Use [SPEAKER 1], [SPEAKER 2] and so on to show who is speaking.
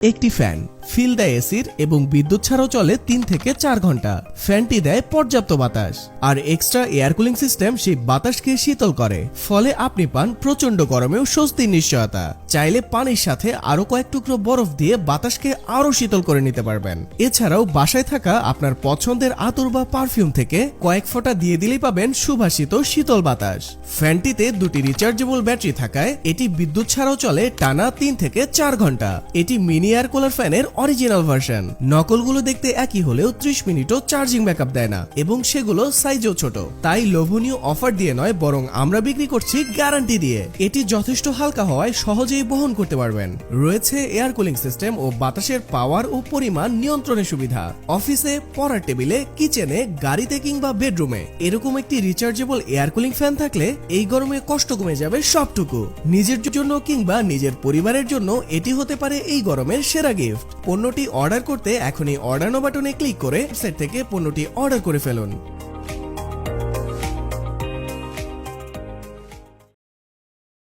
[SPEAKER 1] একটি fan feel দেয় এসির এবং বিদ্যুৎ ছাড়াও চলে তিন থেকে চার ঘণ্টা। ফ্যানটি দেয় পর্যাপ্ত বাতাস। আর এক্সট্রা এয়ার কুলিং সিস্টেম সেই বাতাসকে শীতল করে। ফলে আপনি পান প্রচণ্ড গরমেও স্বস্তির নিশ্চয়তা। চাইলে পানির সাথে আরও কয়েক টুকরো বরফ দিয়ে বাতাসকে আরও শীতল করে নিতে পারবেন। এছাড়াও বাসায় থাকা আপনার পছন্দের আতর বা পারফিউম থেকে কয়েক ফোঁটা দিয়ে দিলেই পাবেন সুভাষিত শীতল বাতাস। ফ্যানটিতে দুটি রিচার্জেবল ব্যাটারি থাকায় এটি বিদ্যুৎ ছাড়াও চলে টানা তিন থেকে চার ঘণ্টা। এটি মিনি এয়ার কুলার ফ্যানের অরিজিনাল ভার্সন নকলগুলো দেখতে একই হলেও ত্রিশ মিনিটও চার্জিং ব্যাকআপ দেয় না, এবং সেগুলো সাইজও ছোট। তাই লোভনীয় অফার দিয়ে নয়, বরং আমরা বিক্রি করছি গ্যারান্টি দিয়ে। এটি যথেষ্ট হালকা হওয়ায় সহজেই বহন করতে পারবেন। রয়েছে এয়ার কুলিং সিস্টেম ও বাতাসের পাওয়ার ও পরিমাণ নিয়ন্ত্রণের সুবিধা। অফিসে, পড়ার টেবিলে কিচেনে গাড়িতে কিংবা বেডরুমে এরকম একটি রিচার্জেবল এয়ার কুলিং ফ্যান থাকলে এই গরমে কষ্ট কমে যাবে সবটুকু। নিজের জন্য কিংবা নিজের পরিবারের জন্য এটি হতে পারে এই গরমের সেরা গিফট পণ্যটি অর্ডার করতে এখনই অর্ডার নো বাটনে ক্লিক করে ওয়েবসাইট থেকে পণ্যটি অর্ডার করে ফেলুন।